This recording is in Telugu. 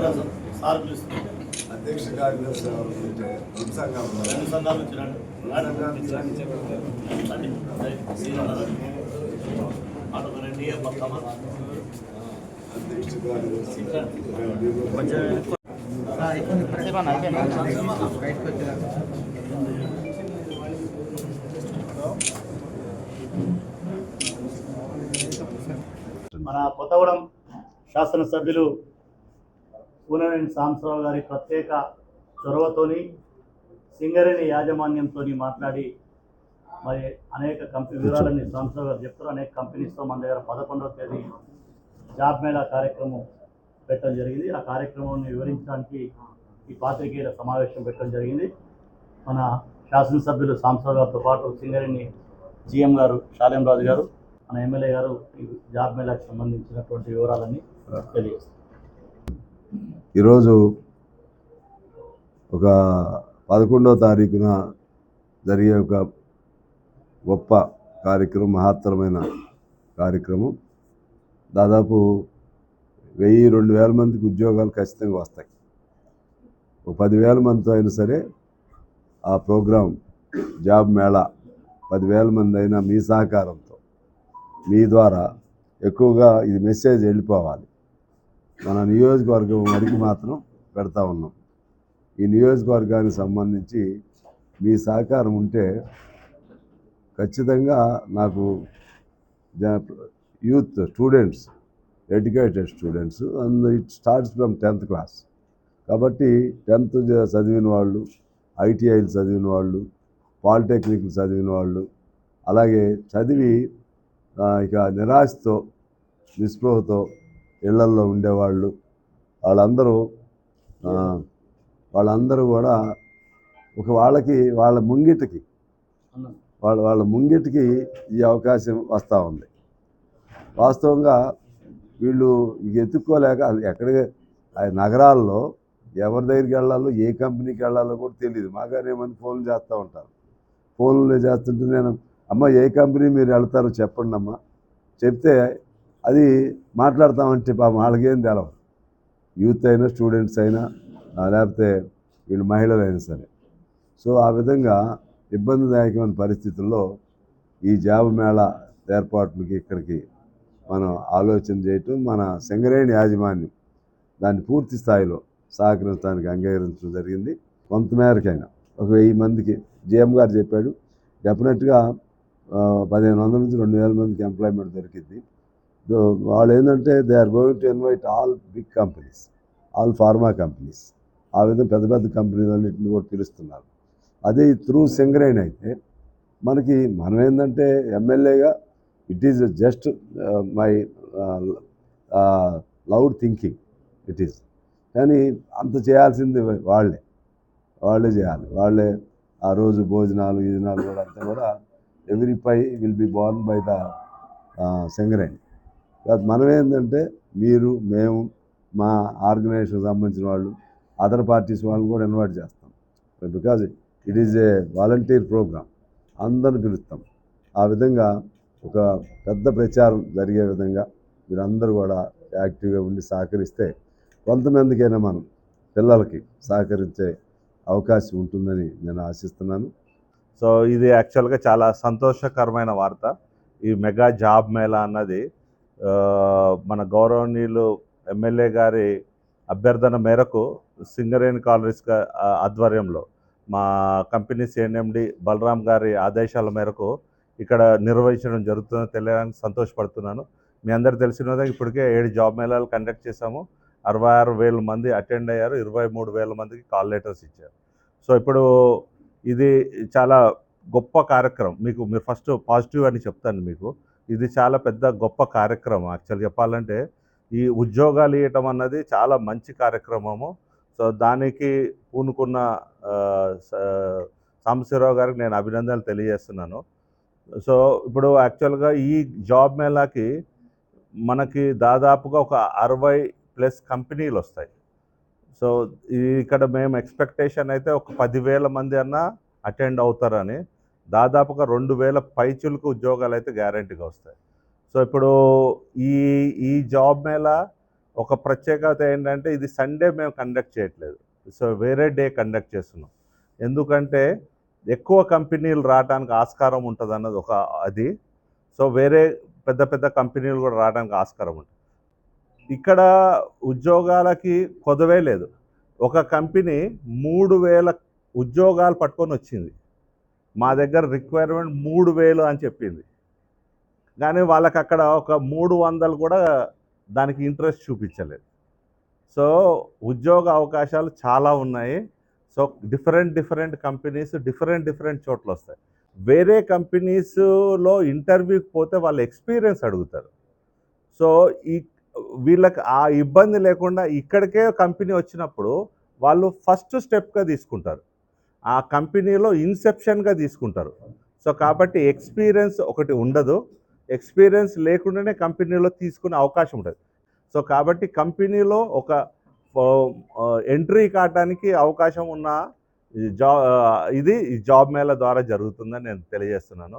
సార్ అధ్యక్ష కార్యదర్శి ఎవరు ఉంటే రెండు. సంఘాలు. రెండు సంఘాల మన కొత్తగూడెం శాసనసభ్యులు కూనవేణి సాంబశివరావు గారి ప్రత్యేక చొరవతోని సింగరేణి యాజమాన్యంతో మాట్లాడి మరి అనేక కంపెనీ వివరాలన్నీ సాంబశివరావు గారు చెప్తారు. అనేక కంపెనీస్తో మన దగ్గర పదకొండవ తేదీ జాబ్ మేళా కార్యక్రమం పెట్టడం జరిగింది. ఆ కార్యక్రమాన్ని వివరించడానికి ఈ పాత్రికేయుల సమావేశం పెట్టడం జరిగింది. మన శాసనసభ్యులు సాంబశివరావు గారితో పాటు సింగరేణి జిఎం గారు శాలేం రాజు గారు మన ఎమ్మెల్యే గారు ఈ జాబ్ మేళాకి సంబంధించినటువంటి వివరాలన్నీ తెలియజేస్తారు. ఈరోజు ఒక పదకొండవ తారీఖున జరిగే ఒక గొప్ప కార్యక్రమం మహత్తరమైన కార్యక్రమం. దాదాపు వెయ్యి రెండు వేల మందికి ఉద్యోగాలు ఖచ్చితంగా వస్తాయి. ఒక పదివేల మందితో అయినా సరే ఆ ప్రోగ్రాం జాబ్ మేళా పదివేల మంది అయినా మీ సహకారంతో మీ ద్వారా ఎక్కువగా ఇది మెసేజ్ వెళ్ళిపోవాలి. మన నియోజకవర్గం వరకు మాత్రం పెడతా ఉన్నాం. ఈ నియోజకవర్గానికి సంబంధించి మీ సహకారం ఉంటే ఖచ్చితంగా నాకు youth students educated students and it starts from tenth class. కాబట్టి టెన్త్ చదివిన వాళ్ళు ఐటీఐలు చదివిన వాళ్ళు పాలిటెక్నిక్లు చదివిన వాళ్ళు అలాగే చదివి ఇక నిరాశతో నిస్పృహతో ఇళ్ళల్లో ఉండేవాళ్ళు. వాళ్ళందరూ వాళ్ళందరూ కూడా ఒక వాళ్ళకి వాళ్ళ ముంగిటికి వాళ్ళ వాళ్ళ ముంగిటికి ఈ అవకాశం వస్తూ ఉంది. వాస్తవంగా వీళ్ళు ఎత్తుక్కోలేక ఆ నగరాల్లో ఎవరి దగ్గరికి వెళ్ళాలో ఏ కంపెనీకి వెళ్ళాలో కూడా తెలియదు మాగారు ఏమని ఫోన్లు చేస్తూ ఉంటారు. ఫోన్లు చేస్తుంటే నేను అమ్మ ఏ కంపెనీ మీరు వెళ్తారో చెప్పండి అమ్మ చెప్తే అది మాట్లాడతామంటే పాపం వాళ్ళకేం తెలవు. యూత్ అయినా స్టూడెంట్స్ అయినా లేకపోతే వీళ్ళు మహిళలు అయినా సరే. సో ఆ విధంగా ఇబ్బందిదాయకమైన పరిస్థితుల్లో ఈ జాబ్ మేళా ఏర్పాట్లకి ఇక్కడికి మనం ఆలోచన చేయటం మన సింగరేణి యాజమాన్యం దాన్ని పూర్తి స్థాయిలో సహకరించడానికి అంగీకరించడం జరిగింది. కొంతమేరకైనా ఒక వెయ్యి మందికి జిఎం గారు చెప్పాడు. డెఫినెట్గా పదిహేను వందల నుంచి రెండు వేల మందికి ఎంప్లాయ్మెంట్ దొరికింది వాళ్ళు ఏంటంటే they are going to invite all big companies all pharma companies. ఆ విధంగా పెద్ద పెద్ద కంపెనీలన్నింటినీ కూడా పిలుస్తున్నారు. అదే త్రూ సింగరేణి అయితే మనకి మనం ఏంటంటే ఎమ్మెల్యేగా it is just my loud thinking it is. కానీ అంత చేయాల్సింది వాళ్ళే వాళ్ళే చేయాలి. వాళ్ళే ఆ రోజు భోజనాలు ఈజనాలు కూడా అంతా కూడా every pie will be borne by the Singareni. కాదు మనం ఏంటంటే మీరు మేము మా ఆర్గనైజేషన్ సంబంధించిన వాళ్ళు అదర్ పార్టీస్ వాళ్ళని కూడా ఇన్వైట్ చేస్తాం. Because it is a volunteer program అందరిని పిలుస్తాం. ఆ విధంగా ఒక పెద్ద ప్రచారం జరిగే విధంగా మీరందరూ కూడా యాక్టివ్గా ఉండి సహకరిస్తే కొంతమందికైనా మనం పిల్లలకి సహకరించే అవకాశం ఉంటుందని నేను ఆశిస్తున్నాను. సో ఇది యాక్చువల్గా చాలా సంతోషకరమైన వార్త. ఈ మెగా జాబ్ మేళా అన్నది మన గౌరవనీయులు ఎమ్మెల్యే గారి అభ్యర్థన మేరకు సింగరేణి కాలనీస్ ఆధ్వర్యంలో మా కంపెనీ సిఎన్ఎండి బలరాం గారి ఆదేశాల మేరకు ఇక్కడ నిర్వహించడం జరుగుతుందని తెలియడానికి సంతోషపడుతున్నాను. మీ అందరు తెలిసినదే ఇప్పటికే ఏడు జాబ్ మేళాలు కండక్ట్ చేశాము. అరవై ఆరు వేల మంది అటెండ్ అయ్యారు. ఇరవై మూడు వేల మందికి కాల్ లెటర్స్ ఇచ్చారు. సో ఇప్పుడు ఇది చాలా గొప్ప కార్యక్రమం. మీకు మీరు ఫస్ట్ పాజిటివ్ అని చెప్తాను మీకు. ఇది చాలా పెద్ద గొప్ప కార్యక్రమం యాక్చువల్ చెప్పాలంటే. ఈ ఉద్యోగాలు ఇవ్వటం అన్నది చాలా మంచి కార్యక్రమము. సో దానికి పూనుకున్న సాంబశివరావు గారికి నేను అభినందనలు తెలియజేస్తున్నాను. సో ఇప్పుడు యాక్చువల్గా ఈ జాబ్ మేళాకి మనకి దాదాపుగా ఒక అరవై ప్లస్ కంపెనీలు వస్తాయి. సో ఇక్కడ మేము ఎక్స్పెక్టేషన్ అయితే ఒక పదివేల మంది అన్నా అటెండ్ అవుతారని. దాదాపుగా రెండు వేల పైచులకు ఉద్యోగాలు అయితే గ్యారంటీగా వస్తాయి. సో ఇప్పుడు ఈ ఈ జాబ్ మేళ ఒక ప్రత్యేకత ఏంటంటే ఇది సండే మేము కండక్ట్ చేయట్లేదు. సో వేరే డే కండక్ట్ చేస్తున్నాం. ఎందుకంటే ఎక్కువ కంపెనీలు రావడానికి ఆస్కారం ఉంటుంది అన్నది ఒక అది. సో వేరే పెద్ద పెద్ద కంపెనీలు కూడా రావడానికి ఆస్కారం ఉంటుంది. ఇక్కడ ఉద్యోగాలకి కొదవే లేదు. ఒక కంపెనీ మూడు వేల ఉద్యోగాలు పట్టుకొని వచ్చింది. మా దగ్గర రిక్వైర్మెంట్ మూడు వేలు అని చెప్పింది. కానీ వాళ్ళకి అక్కడ ఒక మూడు వందలు కూడా దానికి ఇంట్రెస్ట్ చూపించలేదు. సో ఉద్యోగ అవకాశాలు చాలా ఉన్నాయి. So different different companies different different చోట్ల వస్తాయి. వేరే కంపెనీస్లో ఇంటర్వ్యూకి పోతే వాళ్ళ ఎక్స్పీరియన్స్ అడుగుతారు. సో ఈ వీళ్ళకి ఆ ఇబ్బంది లేకుండా ఇక్కడికే కంపెనీ వచ్చినప్పుడు వాళ్ళు ఫస్ట్ స్టెప్గా తీసుకుంటారు. ఆ కంపెనీలో ఇన్సెప్షన్గా తీసుకుంటారు. సో కాబట్టి ఎక్స్పీరియన్స్ ఒకటి ఉండదు. ఎక్స్పీరియన్స్ లేకుండానే కంపెనీలో తీసుకునే అవకాశం ఉంటుంది సో కాబట్టి కంపెనీలో ఒక ఎంట్రీ కావడానికి అవకాశం ఉన్న జా ఇది జాబ్ మేళ ద్వారా జరుగుతుందని నేను తెలియజేస్తున్నాను.